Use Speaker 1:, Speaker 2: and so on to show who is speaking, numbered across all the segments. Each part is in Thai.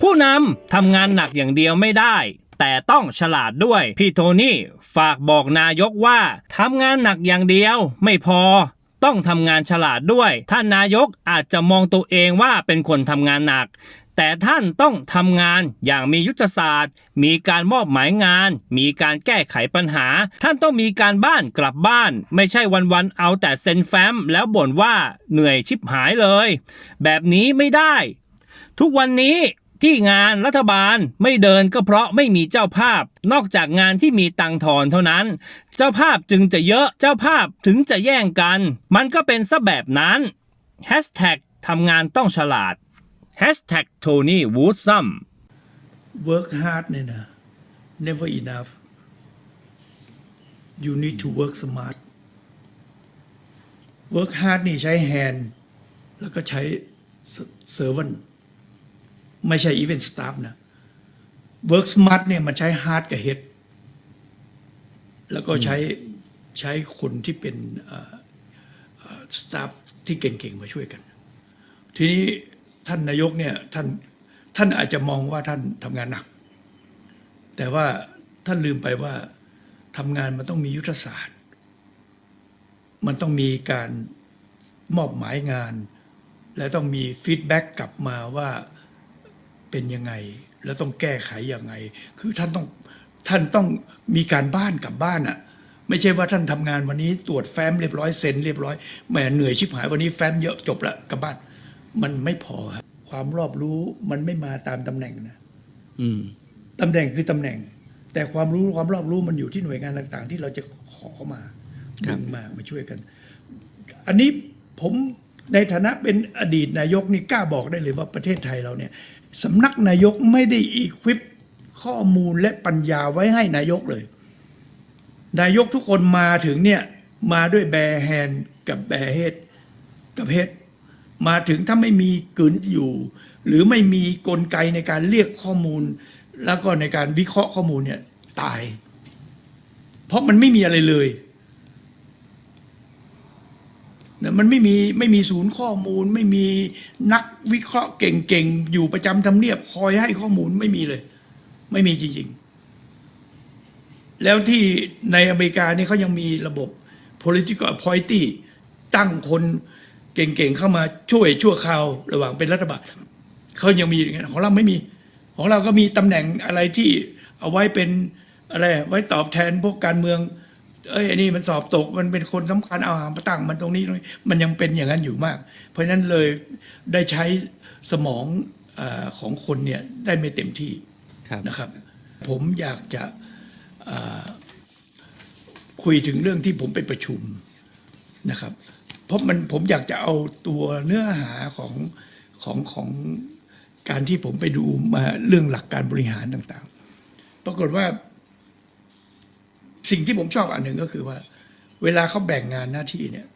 Speaker 1: ผู้นำทำงานหนักอย่างเดียวไม่ได้ แต่ต้องฉลาดด้วย พี่โทนี่ฝากบอกนายกว่าทำงานหนักอย่างเดียวไม่พอ ต้องทำงานฉลาดด้วย ท่านนายกอาจจะมองตัวเองว่าเป็นคนทำงานหนัก แต่ท่านต้องทำงานอย่างมียุทธศาสตร์ มีการมอบหมายงาน มีการแก้ไขปัญหา ท่านต้องมีการบ้านกลับบ้าน ไม่ใช่วันๆเอาแต่เซ็นแฟ้มแล้วบ่นว่าเหนื่อยชิบหายเลย แบบนี้ไม่ได้ ทุกวันนี้ที่งานรัฐบาลไม่เดินก็เพราะไม่มีเจ้าภาพ นอกจากงานที่มีตังทอนเท่านั้น เจ้าภาพจึงจะเยอะเจ้าภาพถึงจะแย่งกัน มันก็เป็นซะแบบนั้น Hashtag ทำงานต้องฉลาด Hashtag Tony Woodsum
Speaker 2: work hard เนี่ยนะ never enough you need to work smart work hard นี่ใช้ hand แล้วก็ใช้ servant ไม่ใช่ event staff นะ work smart เนี่ยมันใช้ heart กับ head แล้วก็ใช้ใช้คนที่เป็นสตาฟที่เก่งๆ มาช่วยกัน ทีนี้ท่านนายกเนี่ยท่านท่านอาจจะมองว่าท่านทำงานหนัก แต่ว่าท่านลืมไปว่าทำงานมันต้องมียุทธศาสตร์ มันต้องมีการมอบหมายงาน และต้องมีฟีดแบ็กกลับมาว่า เป็นยังไง แล้วต้องแก้ไขยังไง คือท่านต้องท่านต้องมีการบ้านกลับบ้านอะ่ะ ไม่ใช่ว่าท่านทำงานวันนี้ตรวจแฟ้มเรียบร้อยเซ็นเรียบร้อยแหมเหนื่อยชิบหายวันนี้แฟ้มเยอะจบละกลับบ้าน มันไม่พอครับความรอบรู้มันไม่มาตามตำแหน่งนะ
Speaker 1: อืม
Speaker 2: ตำแหน่งคือตำแหน่ง แต่ความรู้ความรอบรู้มันอยู่ที่หน่วยงานต่าง ๆ ที่เราจะขอมา
Speaker 1: ครั
Speaker 2: ดึ
Speaker 1: บ
Speaker 2: งมามาช่วยกัน อันนี้ผมในฐานะเป็นอดีตนายกนี่กล้าบอกได้เลยว่าประเทศไทยเราเนี่ย สำนักนายกไม่ได้อีควิปข้อมูลและปัญญาไว้ให้นายกเลย นายกทุกคนมาถึงเนี่ย มาด้วยแบร์แฮนกับแบร์เฮดกับเฮดมาถึงถ้าไม่มีกลืนอยู่ หรือไม่มีกลไกในการเรียกข้อมูล แล้วก็ในการวิเคราะห์ข้อมูลเนี่ยตาย เพราะมันไม่มีอะไรเลย นะมันไม่มีไม่มีศูนย์ข้อมูล ไม่มีนักวิเคราะห์เก่งๆ อยู่ประจำทำเนียบคอยให้ข้อมูลไม่มีเลย ไม่มีจริงๆ แล้วที่ในอเมริกานี่เขายังมีระบบ political appointee ตั้งคนเก่งๆ เข้ามาช่วยชั่วคราวระหว่างเป็นรัฐบาลเขายังมีอย่างเงี้ยของเราไม่มี ของเราก็มีตำแหน่งอะไรที่เอาไว้เป็นอะไรไว้ตอบแทนพวกการเมือง เอ้ยอันนี้มันสอบตกมันเป็นคนสำคัญเอาหางมาตั้งมันตรงนี้ตรงนี้มันยังเป็นอย่างนั้นอยู่มาก เพราะฉะนั้นเลยได้ใช้สมองเออของคนเนี่ยได้ไม่เต็มที่
Speaker 1: ครับ
Speaker 2: นะครับ ผมอยากจะเอ่อคุยถึงเรื่องที่ผมไปประชุมนะครับ เพราะมันผมอยากจะเอาตัวเนื้อหาของของของการที่ผมไปดูมาเรื่องหลักการบริหารต่างๆ ปรากฏว่า สิ่งที่ผมชอบอันหนึ่งก็คือว่า เวลาเขาแบ่งงานหน้าที่เนี่ย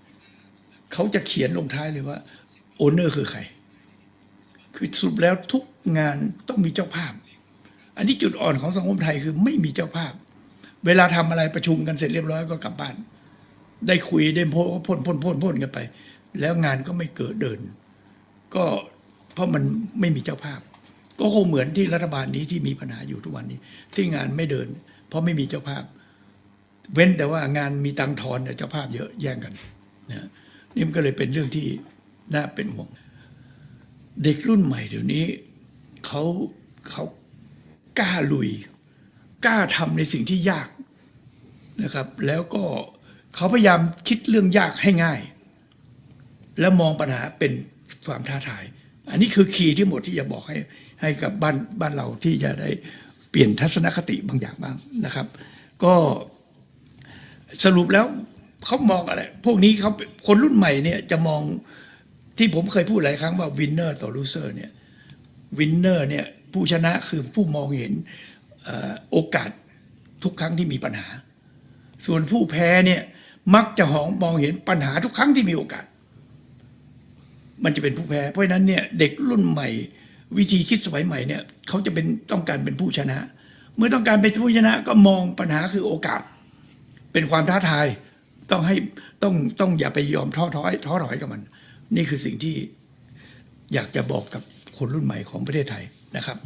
Speaker 2: เขาจะเขียนลงท้ายเลยว่าโอเนอร์คือใคร คือสรุปแล้วทุกงานต้องมีเจ้าภาพ อันนี้จุดอ่อนของสังคมไทยคือไม่มีเจ้าภาพ เวลาทำอะไรประชุมกันเสร็จเรียบร้อยก็กลับบ้าน ได้คุยได้พ่นพ่นพ่นพ่นพ่นกันไป แล้วงานก็ไม่เกิดเดิน ก็เพราะมันไม่มีเจ้าภาพ ก็คงเหมือนที่รัฐบาลนี้ที่มีปัญหาอยู่ทุกวันนี้ ที่งานไม่เดิน เพราะไม่มีเจ้าภาพ เว้นแต่ว่างานมีตังทอนเนี่ยเจ้าภาพเยอะแย่งกันนะนี่มันก็เลยเป็นเรื่องที่น่าเป็นห่วง เด็กรุ่นใหม่เดี๋ยวนี้เขาเขากล้าลุย กล้าทำในสิ่งที่ยากนะครับ แล้วก็เขาพยายามคิดเรื่องยากให้ง่าย แล้วมองปัญหาเป็นความท้าทาย อันนี้คือคีย์ที่หมดที่จะบอกให้ให้กับบ้านบ้านเราที่จะได้เปลี่ยนทัศนคติบางอย่างบ้างนะครับ ก็ สรุปแล้วเขามองอะไร พวกนี้เขาคนรุ่นใหม่เนี่ยจะมองที่ผมเคยพูดหลายครั้งว่าวินเนอร์ต่อลูเซอร์เนี่ยวินเนอร์เนี่ยผู้ชนะคือผู้มองเห็นอโอกาสทุกครั้งที่มีปัญหา ส่วนผู้แพ้เนี่ยมักจะหองมองเห็นปัญหาทุกครั้งที่มีโอกาส มันจะเป็นผู้แพ้เพราะฉะนั้นเนี่ยเด็กรุ่นใหม่ วิธีคิดสมัยใหม่เนี่ยเขาจะเป็นต้องการเป็นผู้ชนะ เมื่อต้องการเป็นผู้ชนะก็มองปัญหาคือโอกาส เป็นความท้าทายต้องให้ต้องต้องอย่าไปยอมท้อถอยท้อถอยกับมัน นี่คือสิ่งที่อยากจะบอกกับคนรุ่นใหม่ของประเทศไทยนะครับ